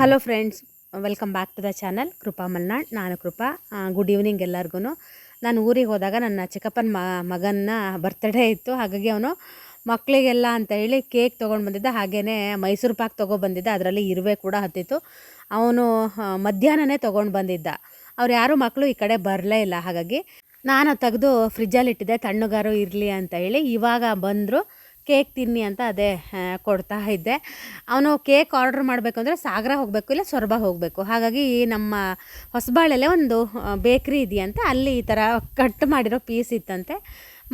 Hello friends welcome back to the channel Krupa Malnad ನಾನು Krupa good evening ಎಲ್ಲರಿಗೂ ನಾನು ಊರಿಗೆ ಹೋದಾಗ ನನ್ನ ಚಿಕ್ಕಪ್ಪನ ಮಗನ ಬರ್ತ್ಡೇ ಇತ್ತು. ಹಾಗಾಗಿ ಅವನು ಮಕ್ಕಳಿಗೆಲ್ಲ ಅಂತ ಹೇಳಿ ಕೇಕ್ ತೊಗೊಂಡು ಬಂದಿದ್ದ. ಹಾಗೆಯೇ ಮೈಸೂರು ಪಾಕ್ ತೊಗೊಬಂದಿದ್ದ ಅದರಲ್ಲಿ ಇರುವೆ ಕೂಡ ಹತ್ತಿತ್ತು. ಅವನು ಮಧ್ಯಾಹ್ನನೇ ತೊಗೊಂಡು ಬಂದಿದ್ದ. ಅವ್ರು ಯಾರೂ ಮಕ್ಕಳು ಈ ಕಡೆ ಬರಲೇ ಇಲ್ಲ. ಹಾಗಾಗಿ ನಾನು ತೆಗೆದು ಫ್ರಿಜ್ಜಲ್ಲಿ ಇಟ್ಟಿದ್ದೆ. ತಣ್ಣಗಾರು ಇರಲಿ ಅಂತ ಹೇಳಿ ಇವಾಗ ಬಂದರು. ಕೇಕ್ ತಿನ್ನಿ ಅಂತ ಅದೇ ಕೊಡ್ತಾ ಇದ್ದೆ. ಅವನು ಕೇಕ್ ಆರ್ಡ್ರ್ ಮಾಡಬೇಕು ಅಂದರೆ ಸಾಗರ ಹೋಗಬೇಕು ಇಲ್ಲ ಸೊರಬ ಹೋಗಬೇಕು. ಹಾಗಾಗಿ ನಮ್ಮ ಹೊಸಬಾಳಲ್ಲೇ ಒಂದು ಬೇಕ್ರಿ ಇದೆಯಂತೆ ಅಲ್ಲಿ ಈ ಥರ ಕಟ್ ಮಾಡಿರೋ ಪೀಸ್ ಇತ್ತಂತೆ.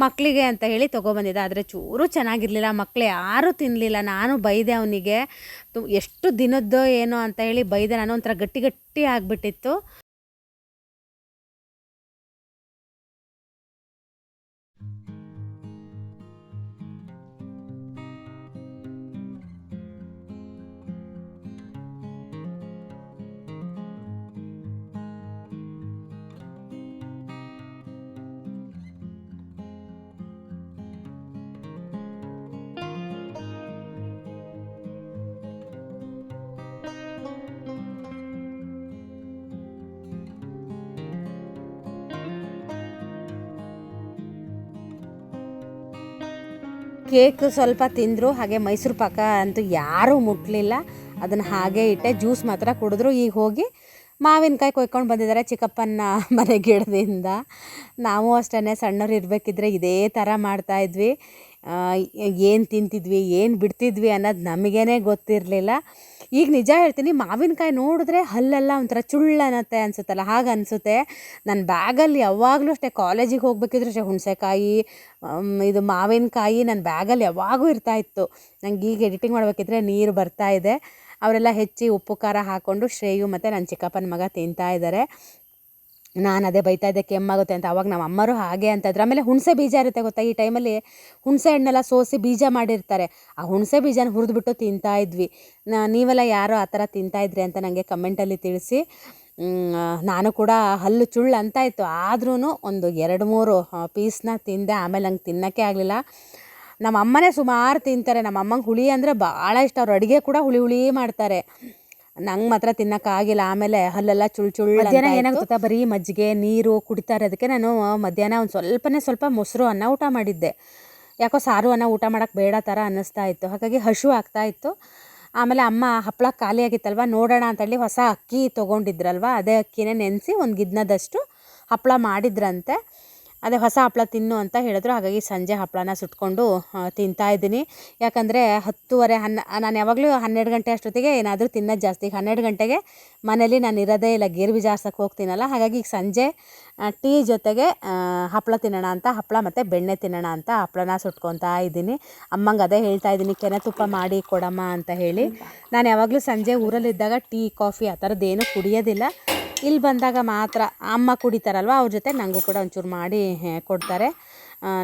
ಮಕ್ಕಳಿಗೆ ಅಂತ ಹೇಳಿ ತೊಗೊಬಂದಿದ್ದೆ ಆದರೆ ಚೂರು ಚೆನ್ನಾಗಿರಲಿಲ್ಲ. ಮಕ್ಕಳು ಯಾರೂ ತಿನ್ನಲಿಲ್ಲ ನಾನು ಬೈದೆ ಅವನಿಗೆ. ತು, ಎಷ್ಟು ದಿನದ್ದು ಏನೋ ಅಂತ ಹೇಳಿ ಬೈದೆ. ನಾನು ಒಂಥರ ಗಟ್ಟಿ ಗಟ್ಟಿ ಆಗಿಬಿಟ್ಟಿತ್ತು. ಕೇಕ್ ಸ್ವಲ್ಪ ತಿಂದರು, ಹಾಗೆ ಮೈಸೂರು ಪಾಕ ಅಂತೂ ಯಾರೂ ಮುಟ್ಟಲಿಲ್ಲ ಅದನ್ನು ಹಾಗೆ ಇಟ್ಟೆ, ಜ್ಯೂಸ್ ಮಾತ್ರ ಕುಡಿದ್ರು. ಈಗ ಹೋಗಿ ಮಾವಿನಕಾಯಿ ಕೊಯ್ಕೊಂಡು ಬಂದಿದ್ದಾರೆ ಚಿಕ್ಕಪ್ಪನ ಮನೆ ಗಿಡದಿಂದ. ನಾವು ಅಷ್ಟೇ ಸಣ್ಣವ್ರು ಇರಬೇಕಿದ್ರೆ ಇದೇ ಥರ ಮಾಡ್ತಾಯಿದ್ವಿ ಏನು ತಿಂತಿದ್ವಿ, ಏನು ಬಿಡ್ತಿದ್ವಿ ಅನ್ನೋದು ನಮಗೇ ಗೊತ್ತಿರಲಿಲ್ಲ. ಈಗ ನಿಜ ಹೇಳ್ತೀನಿ, ಮಾವಿನಕಾಯಿ ನೋಡಿದ್ರೆ ಹಲ್ಲೆಲ್ಲ ಒಂಥರ ಚುಳ್ಳು ಅನ್ನತ್ತೆ ಅನಿಸುತ್ತಲ್ಲ, ಹಾಗೆ ಅನಿಸುತ್ತೆ. ನನ್ನ ಬ್ಯಾಗಲ್ಲಿ ಯಾವಾಗಲೂ ಅಷ್ಟೇ, ಕಾಲೇಜಿಗೆ ಹೋಗ್ಬೇಕಿದ್ರೆ ಅಷ್ಟೇ ಹುಣಸೆಕಾಯಿ ಇದು ಮಾವಿನಕಾಯಿ ನನ್ನ ಬ್ಯಾಗಲ್ಲಿ ಯಾವಾಗೂ ಇರ್ತಾಯಿತ್ತು ನಂಗೆ ಈಗ ಎಡಿಟಿಂಗ್ ಮಾಡಬೇಕಿದ್ರೆ ನೀರು ಬರ್ತಾ ಇದೆ. ಅವರೆಲ್ಲ ಹೆಚ್ಚಿ ಉಪ್ಪು ಖಾರ ಹಾಕ್ಕೊಂಡು ಶ್ರೇಯು ಮತ್ತು ನನ್ನ ಚಿಕ್ಕಪ್ಪನ ಮಗ ತಿಂತಾ ಇದ್ದಾರೆ ನಾನು ಅದೇ ಬೈತಾ ಇದ್ದೆ ಕೆಮ್ಮಾಗುತ್ತೆ ಅಂತ. ಅವಾಗ ನಮ್ಮ ಅಮ್ಮರು ಹಾಗೆ ಅಂತಿದ್ರು ಆಮೇಲೆ ಹುಣಸೆ ಬೀಜ ಇರುತ್ತೆ ಗೊತ್ತಾ ಈ ಟೈಮಲ್ಲಿ ಹುಣಸೆ ಹಣ್ಣೆಲ್ಲ ಸೋಸಿ ಬೀಜ ಮಾಡಿರ್ತಾರೆ. ಆ ಹುಣಸೆ ಬೀಜನ ಹುರಿದ್ಬಿಟ್ಟು ತಿಂತಾ ಇದ್ವಿ. ನೀವೆಲ್ಲ ಯಾರೋ ಆ ಥರ ತಿಂತಾ ಇದ್ರಿ ಅಂತ ನನಗೆ ಕಮೆಂಟಲ್ಲಿ ತಿಳಿಸಿ. ನಾನು ಕೂಡ ಹಲ್ಲು ಚುಳ್ಳು ಅಂತ ಇತ್ತು. ಆದ್ರೂ ಒಂದು ಎರಡು ಮೂರು ಪೀಸ್ನ ತಿಂದೆ. ಆಮೇಲೆ ನಂಗೆ ತಿನ್ನೋಕ್ಕೆ ಆಗಲಿಲ್ಲ. ನಮ್ಮ ಅಮ್ಮನೇ ಸುಮಾರು ತಿಂತಾರೆ. ನಮ್ಮ ಅಮ್ಮಂಗೆ ಹುಳಿ ಅಂದರೆ ಭಾಳ ಇಷ್ಟ. ಅವ್ರು ಅಡುಗೆ ಕೂಡ ಹುಳಿ ಹುಳಿ ಮಾಡ್ತಾರೆ. ನಂಗೆ ಮಾತ್ರ ತಿನ್ನೋಕ್ಕಾಗಿಲ್ಲ ಆಮೇಲೆ ಹಲ್ಲೆಲ್ಲ ಚುಳ್ ಚುಳ್ ಮಧ್ಯಾಹ್ನ ಏನಾಗುತ್ತಾ ಬರೀ ಮಜ್ಜಿಗೆ ನೀರು ಕುಡಿತಾ ಇರೋದಕ್ಕೆ ನಾನು ಮಧ್ಯಾಹ್ನ ಒಂದು ಸ್ವಲ್ಪನೇ ಸ್ವಲ್ಪ ಮೊಸರು ಅನ್ನ ಊಟ ಮಾಡಿದ್ದೆ. ಯಾಕೋ ಸಾರು ಅನ್ನ ಊಟ ಮಾಡೋಕ್ಕೆ ಬೇಡ ಥರ ಅನ್ನಿಸ್ತಾ ಇತ್ತು. ಹಾಗಾಗಿ ಹಶು ಆಗ್ತಾ ಇತ್ತು. ಆಮೇಲೆ ಅಮ್ಮ ಹಪ್ಪಳ ಖಾಲಿ ಆಗಿತ್ತಲ್ವ? ನೋಡೋಣ ಅಂತೇಳಿ ಹೊಸ ಅಕ್ಕಿ ತೊಗೊಂಡಿದ್ರಲ್ವ? ಅದೇ ಅಕ್ಕಿನೇ ನೆನೆಸಿ ಒಂದು ಗಿದ್ನದಷ್ಟು ಹಪ್ಪಳ ಮಾಡಿದ್ರಂತೆ. ಅದೇ ಹೊಸ ಹಪ್ಪಳ ತಿನ್ನು ಅಂತ ಹೇಳಿದ್ರು. ಹಾಗಾಗಿ ಸಂಜೆ ಹಪ್ಪಳನ ಸುಟ್ಕೊಂಡು ತಿಂತಾ ಇದ್ದೀನಿ. ಯಾಕಂದರೆ ಹತ್ತುವರೆ ಹನ್ನ, ನಾನು ಯಾವಾಗಲೂ ಹನ್ನೆರಡು ಗಂಟೆ ಅಷ್ಟೊತ್ತಿಗೆ ಏನಾದರೂ ತಿನ್ನೋದು ಜಾಸ್ತಿ. ಹನ್ನೆರಡು ಗಂಟೆಗೆ ಮನೇಲಿ ನಾನು ಇರೋದೇ ಇಲ್ಲ. ಗೇರು ಬೀಜ ಹೋಗ್ತೀನಲ್ಲ. ಹಾಗಾಗಿ ಈಗ ಸಂಜೆ ಟೀ ಜೊತೆಗೆ ಹಪ್ಪಳ ತಿನ್ನೋಣ ಅಂತ ಹಪ್ಪಳ ಮತ್ತು ಬೆಣ್ಣೆ ತಿನ್ನೋಣ ಅಂತ ಹಪ್ಪಳನ ಸುಟ್ಕೊತಾ ಇದ್ದೀನಿ. ಅಮ್ಮಂಗೆ ಅದೇ ಹೇಳ್ತಾ ಇದ್ದೀನಿ, ಕೆನೆ ತುಪ್ಪ ಮಾಡಿ ಕೊಡಮ್ಮ ಅಂತ ಹೇಳಿ. ನಾನು ಯಾವಾಗಲೂ ಸಂಜೆ ಊರಲ್ಲಿದ್ದಾಗ ಟೀ, ಕಾಫಿ ಆ ಏನೂ ಕುಡಿಯೋದಿಲ್ಲ. ಇಲ್ಲಿ ಬಂದಾಗ ಮಾತ್ರ ಅಮ್ಮ ಕುಡಿತಾರಲ್ವ? ಅವ್ರ ಜೊತೆ ನನಗೂ ಕೂಡ ಒಂಚೂರು ಮಾಡಿ ಕೊಡ್ತಾರೆ.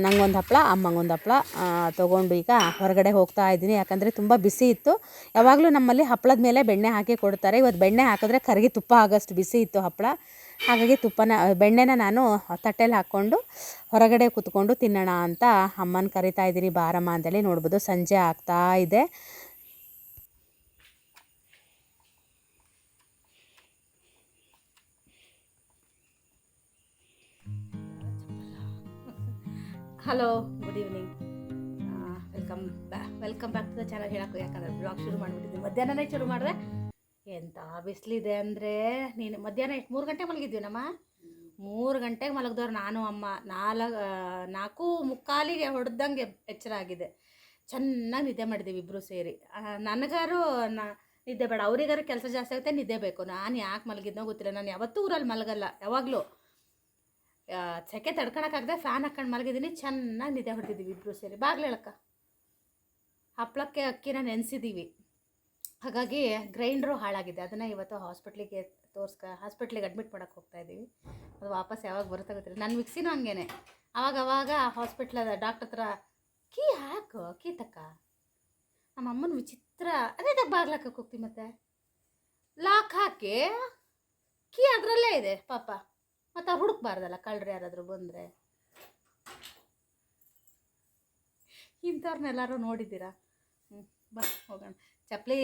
ನಂಗೊಂದು ಹಪ್ಪಳ ಅಮ್ಮಂಗೊಂದು ಹಪ್ಪಳ ತೊಗೊಂಡು ಈಗ ಹೊರಗಡೆ ಹೋಗ್ತಾ ಇದ್ದೀನಿ. ಯಾಕಂದರೆ ತುಂಬ ಬಿಸಿ ಇತ್ತು. ಯಾವಾಗಲೂ ನಮ್ಮಲ್ಲಿ ಹಪ್ಪಳದ ಮೇಲೆ ಬೆಣ್ಣೆ ಹಾಕಿ ಕೊಡ್ತಾರೆ. ಇವತ್ತು ಬೆಣ್ಣೆ ಹಾಕಿದ್ರೆ ಕರಗಿ ತುಪ್ಪ ಆಗೋಷ್ಟು ಬಿಸಿ ಇತ್ತು ಹಪ್ಪಳ ಹಾಗಾಗಿ ತುಪ್ಪನ, ಬೆಣ್ಣೆನ ನಾನು ತಟ್ಟೆಲಿ ಹಾಕ್ಕೊಂಡು ಹೊರಗಡೆ ಕೂತ್ಕೊಂಡು ತಿನ್ನೋಣ ಅಂತ ಅಮ್ಮನ ಕರಿತಾ ಇದ್ದೀನಿ. ಬಾರಮ್ಮ ಅಂತೇಳಿ ನೋಡ್ಬೋದು. ಸಂಜೆ ಆಗ್ತಾ ಇದೆ. ಹಲೋ ಗುಡ್ ಈವ್ನಿಂಗ್ ವೆಲ್ಕಮ್ ಬ್ಯಾ welcome back to the channel ಹೇಳೋಕ್ಕೂ ಯಾಕಂದ್ರೆ ಬ್ಲಾಗ್ ಶುರು ಮಾಡಿಬಿಟ್ಟಿದ್ದೀನಿ. ಮಧ್ಯಾಹ್ನನೇ ಶುರು ಮಾಡಿದೆ. ಎಂಥ ಬಿಸಿಲಿದೆ ಅಂದರೆ ನೀನು ಮಧ್ಯಾಹ್ನ ಎಷ್ಟು, ಮೂರು ಗಂಟೆಗೆ ಮಲಗಿದ್ವಿ ನಮ್ಮ ಮೂರು ಗಂಟೆಗೆ ಮಲಗಿದವ್ರು ನಾನು, ಅಮ್ಮ. ನಾಲ್ಕು ನಾಲ್ಕು ಮುಕ್ಕಾಲಿಗೆ ಹೊಡೆದಂಗೆ ಎಚ್ಚರ ಆಗಿದೆ. ಚೆನ್ನಾಗಿ ನಿದ್ದೆ ಮಾಡಿದ್ದೀವಿ ಇಬ್ಬರು ಸೇರಿ. ನನಗಾರು ನಾ, ನಿದ್ದೆ ಬೇಡ. ಅವರಿಗಾರು ಕೆಲಸ ಜಾಸ್ತಿ ಆಗುತ್ತೆ, ನಿದ್ದೆ ಬೇಕು. ನಾನು ಯಾಕೆ ಮಲಗಿದ್ನೋ ಗೊತ್ತಿಲ್ಲ. ನಾನು ಯಾವತ್ತೂ ಊರಲ್ಲಿ ಮಲಗಲ್ಲ. ಯಾವಾಗಲೂ. ಸೆಕೆ ತಡ್ಕೊಳಕ್ಕಾಗದೆ ಫ್ಯಾನ್ ಹಾಕೊಂಡು ಮಲಗಿದ್ದೀನಿ ಚೆನ್ನಾಗಿ ನಿದ್ದೆ ಹೊಡೆದಿದ್ದೀವಿ ಇಬ್ಬರು ಸೇರಿ. ಬಾಗ್ಲು ಹೇಳಕ್ಕ. ಹಪ್ಪಳಕ್ಕೆ ಅಕ್ಕಿನ ನೆನೆಸಿದ್ದೀವಿ ಹಾಗಾಗಿ ಗ್ರೈಂಡ್ರು ಹಾಳಾಗಿದೆ. ಅದನ್ನು ಇವತ್ತು ಹಾಸ್ಪಿಟ್ಲಿಗೆ ತೋರಿಸ್ಕ ಹಾಸ್ಪಿಟ್ಲಿಗೆ ಅಡ್ಮಿಟ್ ಮಾಡೋಕ್ಕೆ ಹೋಗ್ತಾ ಇದ್ದೀವಿ ಅದು ವಾಪಸ್ ಯಾವಾಗ ಬರುತ್ತೆ ನನ್ನ ಮಿಕ್ಸಿನೂ ಹಂಗೇನೆ. ಅವಾಗ ಅವಾಗ ಹಾಸ್ಪಿಟ್ಲದ ಡಾಕ್ಟರ್ ಹತ್ರ, ಕೀ ಹಾಕು, ಕೀ ತಕ್ಕ? ನಮ್ಮ ಅಮ್ಮನ ವಿಚಿತ್ರ, ಅದೇ ತಕ್ಕ ಬಾಗ್ಲಾಕಕ್ಕೆ ಮತ್ತೆ. ಲಾಕ್ ಹಾಕಿ, ಕೀ ಅದರಲ್ಲೇ ಇದೆ ಪಾಪ. ಮತ್ತು ಅವ್ರು ಹುಡುಕ್ಬಾರ್ದಲ್ಲ ಕಳ್ಳರು ಯಾರಾದರೂ ಬಂದರೆ. ಇಂಥವ್ರನ್ನೆಲ್ಲರೂ ನೋಡಿದ್ದೀರಾ? ಹ್ಞೂ ಬಾ, ಹೋಗೋಣ. ಚಪ್ಪಲಿ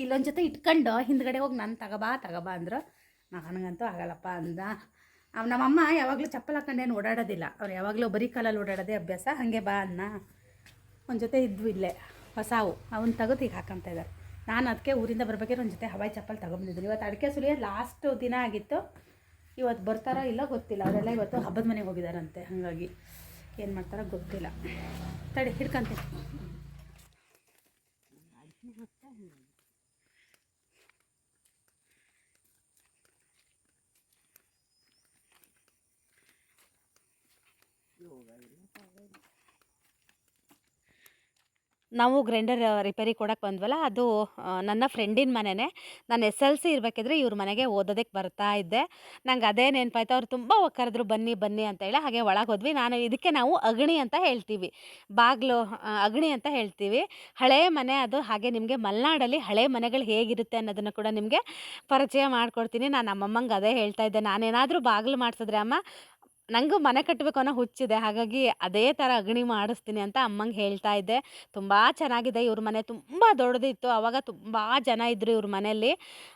ಇಲ್ಲೊಂದು ಜೊತೆ ಇಟ್ಕೊಂಡು ಹಿಂದ್ಗಡೆ ಹೋಗಿ ನಾನು ತಗೋಬಾ ತಗೋಬಾ ಅಂದರು. ನನಗಂತೂ ಆಗಲ್ಲಪ್ಪ ಅಂದ. ನಮ್ಮಮ್ಮ ಯಾವಾಗಲೂ ಚಪ್ಪಲ್ ಹಾಕೊಂಡೇನು ಓಡಾಡೋದಿಲ್ಲ. ಅವ್ರು ಯಾವಾಗಲೂ ಬರೀ ಕಾಲಲ್ಲಿ ಓಡಾಡೋದೇ ಅಭ್ಯಾಸ. ಹಾಗೆ ಬಾ ಅನ್ನ. ಒಂದು ಜೊತೆ ಇದ್ವು ಇಲ್ಲೇ, ಹೊಸಾವು. ಅವನ್ನ ತೆಗೆದು ಈಗ ಹಾಕಂತ ನಾನು ಅದಕ್ಕೆ ಊರಿಂದ ಬರ್ಬೇಕಾದ್ರೆ ಒಂದು ಜೊತೆ ಹವಾಯಿ ಚಪ್ಪಲ್ ತೊಗೊಂಬಂದಿದ್ದೀನಿ. ಇವತ್ತು ಅಡಿಕೆ ಸುಲಿಯೋದು ಲಾಸ್ಟ್ ದಿನ ಆಗಿತ್ತು. ಇವತ್ತು ಬರ್ತಾರ ಇಲ್ಲ ಗೊತ್ತಿಲ್ಲ. ಅವರೆಲ್ಲ ಇವತ್ತು ಹಬ್ಬದ ಮನೆಗೆ ಹೋಗಿದ್ದಾರಂತೆ ಹಾಗಾಗಿ ಏನು ಮಾಡ್ತಾರೋ ಗೊತ್ತಿಲ್ಲ. ತಡಿ ಹಿಡ್ಕೊಂತೀನಿ ನಾವು ಗ್ರೈಂಡರ್ ರಿಪೇರಿ ಕೊಡಕ್ಕೆ ಬಂದ್ವಲ್ಲ, ಅದು ನನ್ನ ಫ್ರೆಂಡಿನ ಮನೆನೇ. ನಾನು ಎಸ್ ಎಲ್ ಸಿ ಇರಬೇಕಿದ್ರೆ ಇವ್ರ ಮನೆಗೆ ಓದೋದಕ್ಕೆ ಬರ್ತಾ ಇದ್ದೆ. ನಂಗೆ ಅದೇ ನೆನಪಾಯ್ತು, ಅವ್ರು ತುಂಬ ಕರೆದ್ರು ಬನ್ನಿ ಬನ್ನಿ ಅಂತ ಹೇಳಿ ಹಾಗೆ ಒಳಗೆ ಹೋದ್ವಿ. ನಾನು ಇದಕ್ಕೆ ನಾವು ಅಗಣಿ ಅಂತ ಹೇಳ್ತೀವಿ. ಬಾಗಿಲು ಅಗ್ನಿ ಅಂತ ಹೇಳ್ತೀವಿ. ಹಳೆ ಮನೆ ಅದು, ಹಾಗೆ ನಿಮಗೆ ಮಲೆನಾಡಲ್ಲಿ ಹಳೆ ಮನೆಗಳು ಹೇಗಿರುತ್ತೆ ಅನ್ನೋದನ್ನು ಕೂಡ ನಿಮಗೆ ಪರಿಚಯ ಮಾಡಿಕೊಡ್ತೀನಿ. ನಾನು ನಮ್ಮಮ್ಮಂಗೆ ಅದೇ ಹೇಳ್ತಾ ಇದ್ದೆ. ನಾನೇನಾದರೂ ಬಾಗಿಲು ಮಾಡಿಸಿದ್ರೆ ಅಮ್ಮ ನನಗೂ ಮನೆ ಕಟ್ಟಬೇಕು ಅನ್ನೋ ಹುಚ್ಚಿದೆ. ಹಾಗಾಗಿ ಅದೇ ಥರ ಅಗ್ನಿ ಮಾಡಿಸ್ತೀನಿ ಅಂತ ಅಮ್ಮಂಗೆ ಹೇಳ್ತಾ ಇದ್ದೆ. ತುಂಬ ಚೆನ್ನಾಗಿದೆ ಇವ್ರ ಮನೆ. ತುಂಬ ದೊಡ್ಡದಿತ್ತು. ಆವಾಗ ತುಂಬ ಜನ ಇದ್ದರು ಇವ್ರ ಮನೆಯಲ್ಲಿ.